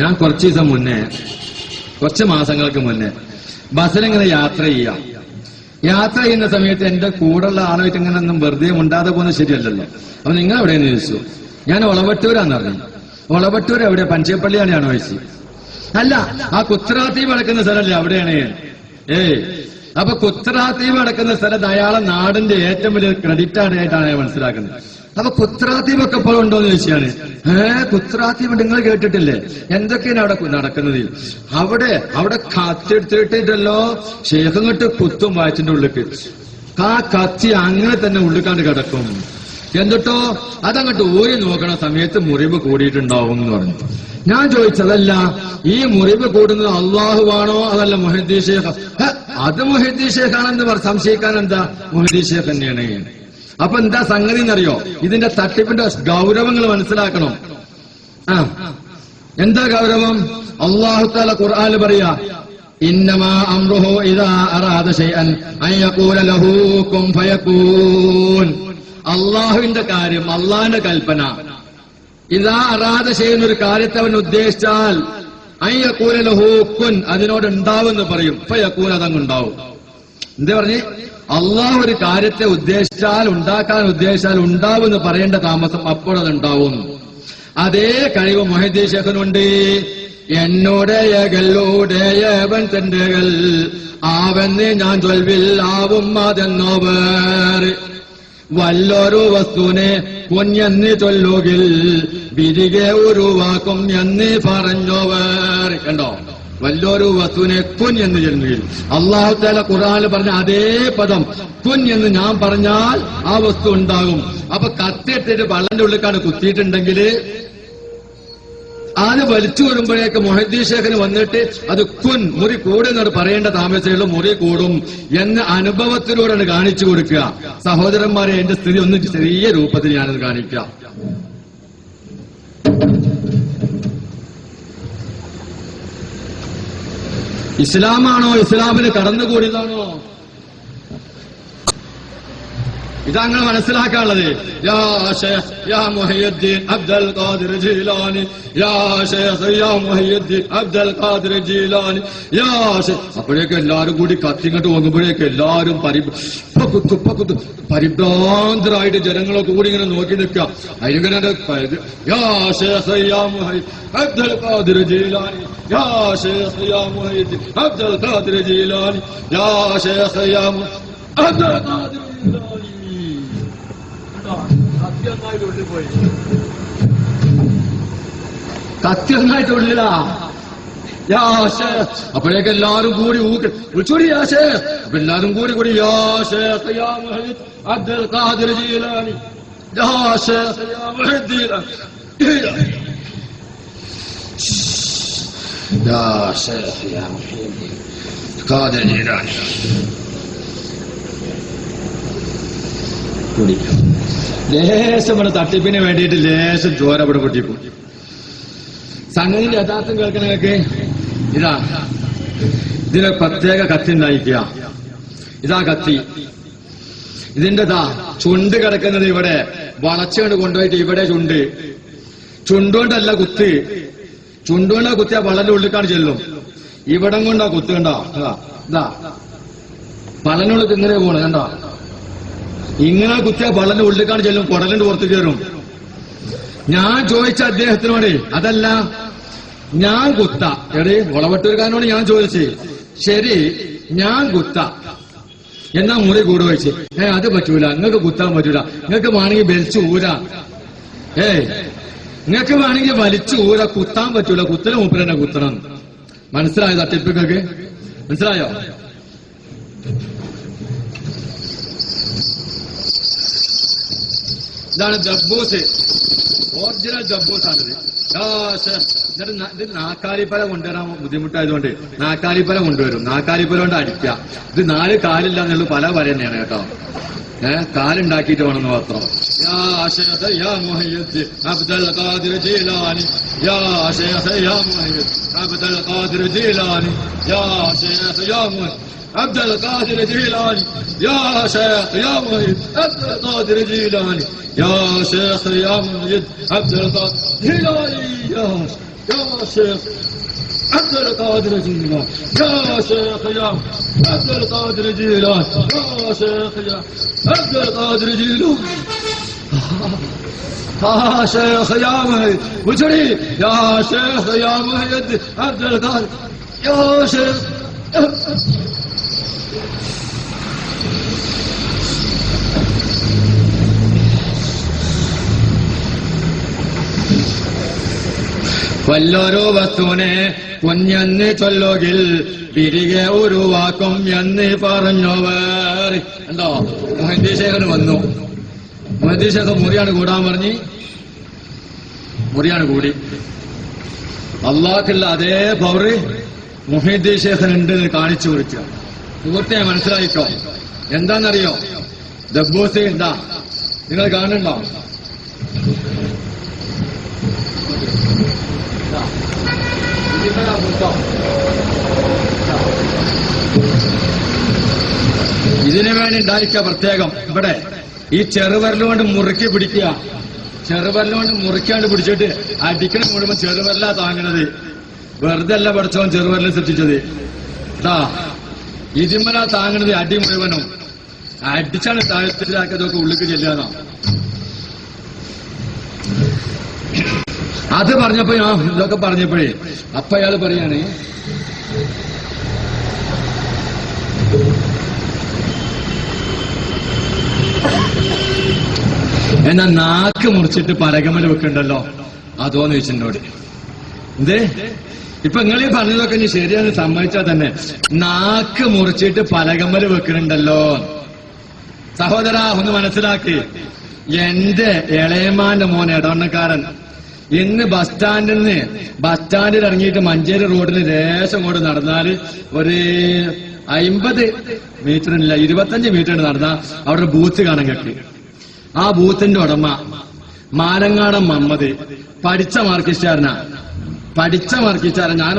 ഞാൻ കുറച്ച് ദിവസം മുന്നേ കുറച്ച് മാസങ്ങൾക്ക് മുന്നേ ബസ്സിലിങ്ങനെ യാത്ര ചെയ്യാം. യാത്ര ചെയ്യുന്ന സമയത്ത് എന്റെ കൂടെയുള്ള ആളുമായിട്ട് ഇങ്ങനെ ഒന്നും വെറുതെ ഉണ്ടാതെ പോകുന്നത് ശരിയല്ലല്ലോ. അപ്പൊ നിങ്ങൾ എവിടെയെന്ന് ചോദിച്ചു? ഞാൻ ഒളവട്ടൂരാന്ന് പറഞ്ഞു ഒളവട്ടൂർ എവിടെ പഞ്ചപ്പള്ളിയാണ് ഞാൻ ചോദിച്ചു അല്ല ആ കുത്രാത്തീവ് അടക്കുന്ന സ്ഥലമല്ലേ അവിടെയാണ് ഏയ് അപ്പൊ കുത്രാത്തീവ് അടക്കുന്ന സ്ഥലത്ത് അയാളെ നാടിന്റെ ഏറ്റവും വലിയ ക്രെഡിറ്റ് ആയിട്ടാണ് ഞാൻ മനസ്സിലാക്കുന്നത്. അപ്പൊ കുത്രാത്തീപ് ഒക്കെ ഇപ്പോൾ ഉണ്ടോ എന്ന് ചോദിച്ചാണ്. ഏഹ് കുത്രാത്തീപ് നിങ്ങൾ കേട്ടിട്ടില്ലേ? എന്തൊക്കെയാണ് അവിടെ നടക്കുന്നത്? അവിടെ അവിടെ കത്തിയെടുത്തിട്ടല്ലോ ശേഖങ്ങട്ട് കുത്തും വായിച്ചിന്റെ ഉള്ളിക്ക്. ആ കത്തി അങ്ങനെ തന്നെ ഉള്ളിക്കാണ്ട് കിടക്കും. എന്നിട്ടോ അതങ്ങോട്ട് ഊരി നോക്കണ സമയത്ത് മുറിവ് കൂടിയിട്ടുണ്ടാവും എന്ന് പറഞ്ഞു. ഞാൻ ചോദിച്ചതല്ല ഈ മുറിവ് കൂടുന്നത് അള്ളാഹുവാണോ അതല്ല മൊഹദ്ദീ ഷേഖ് അത് മൊഹദ്ദീ പറ സംശയിക്കാൻ എന്താ? മൊഹദ്ദീ ഷേഖ് തന്നെയാണ്. അപ്പൊ എന്താ സംഗതി എന്നറിയോ? ഇതിന്റെ തട്ടിപ്പിന്റെ ഗൗരവങ്ങൾ മനസ്സിലാക്കണം. ആ. എന്താ ഗൗരവം? അള്ളാഹു താല ഖുർആാന് പറയാ അള്ളാഹുവിന്റെ കാര്യം അള്ളാഹിന്റെ കൽപ്പന. ഇതാ അറാദ ചെയ്യുന്ന ഒരു കാര്യത്തെ അവൻ ഉദ്ദേശിച്ചാൽ അയ്യക്കൂല ലഹൂക്കുൻ അതിനോട് ഉണ്ടാവുമെന്ന് പറയും. ഫയക്കൂൻ അതങ്ങ് ഉണ്ടാവും. എന്താ പറഞ്ഞ്? അള്ളാഹു ഒരു കാര്യത്തെ ഉദ്ദേശിച്ചാൽ ഉണ്ടാക്കാൻ ഉദ്ദേശിച്ചാൽ ഉണ്ടാവും എന്ന് പറയേണ്ട താമസം അപ്പോൾ ഉണ്ടാവും. അതേ കഴിവ് മൊഹദ്ദീ ശേഖനുണ്ട് എന്നോടേയകളുടേയവൻ തന്റെകൾ ആവെന്ന് ഞാൻ ചൊൽവിൽ ആവും അതെന്നോവർ. വല്ലൊരു വസ്തുവിനെ പൊന്നെന്ന് ചൊല്ലുകിൽ വിരികെ ഉരുവാക്കും എന്ന് പറഞ്ഞോവർ. കണ്ടോ? വല്ലൊരു വസ്തുവിനെ കുൻ എന്ന് ചൊല്ലുകിൽ അള്ളാഹു താല ഖുറാൻ പറഞ്ഞ അതേ പദം കുൻ എന്ന് ഞാൻ പറഞ്ഞാൽ ആ വസ്തു ഉണ്ടാകും. അപ്പൊ കത്തിയിട്ടിട്ട് വള്ളന്റെ ഉള്ളിക്കാണ് കുത്തിയിട്ടുണ്ടെങ്കിൽ അത് വലിച്ചു വരുമ്പോഴേക്ക് മൊഹദ്ദീ വന്നിട്ട് അത് കുൻ മുറി കൂടുന്നത് പറയേണ്ട താമസമുള്ള മുറി കൂടും എന്ന് അനുഭവത്തിലൂടെയാണ് കാണിച്ചു കൊടുക്കുക. സഹോദരന്മാരെ എന്റെ സ്ഥിതി ഒന്ന് ചെറിയ രൂപത്തിൽ ഞാനത് കാണിക്കാം. ഇസ്ലാമാണോ ഇസ്ലാമിന് കടന്നുകൂടിയതാണോ? ഇതങ്ങൾ മനസ്സിലാക്കാനുള്ളത്. യാ യാ മുഹയ്യദ്ദീൻ അബ്ദുൽ ഖാദിർ ജീലാനി. യാ യാ അബ്ദുൽ ഖാദിർ ജീലാനി. യാ അപ്പോഴേക്ക് എല്ലാരും കൂടി കത്തിങ്ങോട്ട് പോകുമ്പോഴേക്ക് എല്ലാരും പരി പരിഭ്രാന്തരായിട്ട് ജനങ്ങളൊക്കെ കൂടി ഇങ്ങനെ നോക്കി നിൽക്കുക. അതിനിങ്ങനെ യാ യാ അബ്ദുൽ ഖാദിർ ജീലാനി. യാ യാ അബ്ദുൽ ഖാദിർ ജീലാനി. യാ യാ അബ്ദുൽ ഖാദിർ ജീലാനി. കത്തിയൊന്നായിട്ട് ഉള്ളിലാ. യാശേ അപ്പോഴേക്ക് എല്ലാരും കൂടി വിളിച്ചോടി യാശേ അപ്പൊ എല്ലാരും കൂടി കൂടി അബ്ദുൽ ഖാദിർ ജീലാനി. ലേശം ഇവിടെ തട്ടിപ്പിന് വേണ്ടിയിട്ട് ലേശം ചോര ഇവിടെ പൊട്ടിപ്പോ. സംഗതിന്റെ യഥാർത്ഥം കേൾക്കണങ്ങൾക്ക് ഇതാ. ഇതിന് പ്രത്യേക കത്തി ഉണ്ടായിരിക്കുക. ഇതാ കത്തി. ഇതിന്റെ ദാ ചുണ്ട് കിടക്കുന്നത് ഇവിടെ. വളച്ചുകൊണ്ട് കൊണ്ടുപോയിട്ട് ഇവിടെ ചുണ്ട്. ചുണ്ടുകൊണ്ടല്ല കുത്ത്. ചുണ്ടുകൊണ്ടാ കുത്തിയ വളന്റെ ഉള്ളിക്കാണ് ചെല്ലും. ഇവിടം കൊണ്ടാ കുത്ത് കണ്ടോ? ഇതാ. ഇതാ. വളനുള്ളിൽ ഇങ്ങനെ പോണ് കണ്ടോ? ഇങ്ങനെ കുത്തിയ വള്ളന്റെ ഉള്ളിലേക്കാണ് ചെല്ലും കുടലിന്റെ പുറത്ത് കയറും. ഞാൻ ചോദിച്ച അദ്ദേഹത്തിനോട് അതല്ല ഞാൻ കുത്ത. എടേ വളവട്ടൂർക്കാരനോട് ഞാൻ ചോദിച്ചു ശരി ഞാൻ കുത്ത. എന്നാ മുറി കൂടെ വെച്ച്. ഏ അത് പറ്റൂല നിങ്ങൾക്ക് കുത്താൻ പറ്റൂല. നിങ്ങൾക്ക് വേണമെങ്കിൽ വലിച്ചു ഊരാ. ഏ നിങ്ങൾക്ക് വേണമെങ്കിൽ വലിച്ചു ഊരാ. കുത്താൻ പറ്റൂല കുത്തൽ മൂപ്പരെന്നെ കുത്തണം. മനസ്സിലായോ തട്ടിപ്പിക്കൊക്കെ മനസ്സിലായോ? ഇതാണ് ജബ്ബൂസ്. ഒറിജിനൽ ന- ഇത് നാക്കാലിപ്പല കൊണ്ടുവരാൻ ബുദ്ധിമുട്ടായതുകൊണ്ട് നാക്കാലിപ്പല കൊണ്ടുവരും. നാക്കാലിപ്പല കൊണ്ട് അടിക്കുക. ഇത് നാല് കാലില്ല എന്നുള്ള പല വര തന്നെയാണ് കേട്ടോ. ഏഹ് കാലുണ്ടാക്കിയിട്ട് വേണമെന്ന് മാത്രം. ഖാദിർ ജീലാനി. യാ ശേഖ യാ മുഹയ്യദ് عبد القادر جيلاني. يا شيخ يا مهيد عبد القادر جيلاني. يا شيخ يا مهيد عبد القادر جيلاني. يا يا شيخ عبد القادر جيلان يا شيخ يا عبد القادر جيلان يا شيخ يا عبد القادر جيلان يا شيخ يا مهيد وجري. يا شيخ يا مهيد عبد القادر. يا شيخ വല്ലൊരു വസ്തുവിനെ കുഞ്ഞെന്ന് ചൊല്ലുകിൽ തിരികെ ഉരുവാക്കും എന്ന് പറഞ്ഞവർ. എന്തോ? മൊഹന്ദീശേഖരൻ വന്നു. മൊഹന്ദീശേഖർ മുറിയാണ് കൂടാൻ പറഞ്ഞ് മുറിയാണ് കൂടി. അള്ളാഹുള്ള അതേ പവറ് മുഹീദ്ദീശേഖൻ ഉണ്ട് എന്ന് കാണിച്ചു കൊടുക്കുക. സുഹൃത്തെ മനസ്സിലായിട്ടോ എന്താണെന്നറിയോ? ദബ്ബൂസ് എന്താ നിങ്ങൾ കാണുന്നുണ്ടോ? ഇതിനു വേണ്ടി ഉണ്ടായിരിക്കുക പ്രത്യേകം. ഇവിടെ ഈ ചെറുവരലുകൊണ്ട് മുറുക്കി പിടിക്കുക. ചെറുവരലുകൊണ്ട് മുറുക്കാണ്ട് പിടിച്ചിട്ട് അടിക്കണ മുഴുവൻ ചെറുവരലാ താങ്ങണത്. വെറുതെ അല്ല പഠിച്ചവൻ ചെറുവരൽ സൃഷ്ടിച്ചത്. ഇതാ ഇതിമ്മലാ താങ്ങണത് അടി മുഴുവനും. അടിച്ചാണ് താഴ്ത്തിലാക്കിയതൊക്കെ ഉള്ളിക്ക് ചെല്ലാന്നോ അത് പറഞ്ഞപ്പോ ഞാൻ ഇതൊക്കെ പറഞ്ഞപ്പോഴേ അപ്പൊ അയാൾ പറയാണ് എന്നാ നാക്ക് മുറിച്ചിട്ട് പരകമൽ വെക്കണ്ടല്ലോ? അതോന്ന് ചോദിച്ചിട്ടോട് എന്തേ? ഇപ്പൊ നിങ്ങൾ ഈ പറഞ്ഞതൊക്കെ ഇനി ശരിയാണ് സമ്മതിച്ചാൽ തന്നെ. നാക്ക് മുറിച്ചിട്ട് പലകമ്മൽ വെക്കണുണ്ടല്ലോ. സഹോദര ഒന്ന് മനസ്സിലാക്കി. എന്റെ ഇളയമാന്റെ മോൻ ഇടവണ്ണക്കാരൻ ഇന്ന് ബസ് സ്റ്റാൻഡിൽ നിന്ന് ബസ് സ്റ്റാൻഡിൽ ഇറങ്ങിയിട്ട് മഞ്ചേരി റോഡിൽ ദേശം കൊണ്ട് നടന്നാൽ ഒരു അയിമ്പത് മീറ്ററില്ല ഇരുപത്തഞ്ച് മീറ്റർ നടന്നാൽ അവിടെ ബൂത്ത് കാണാൻ കെട്ടി ആ ബൂത്തിന്റെ ഉടമ മാനങ്ങാടം മമ്മദ്. പഠിച്ച മാർക്കിസ്റ്റാരനാ പഠിച്ച മാർക്കിസ്റ്റാരൻ ഞാൻ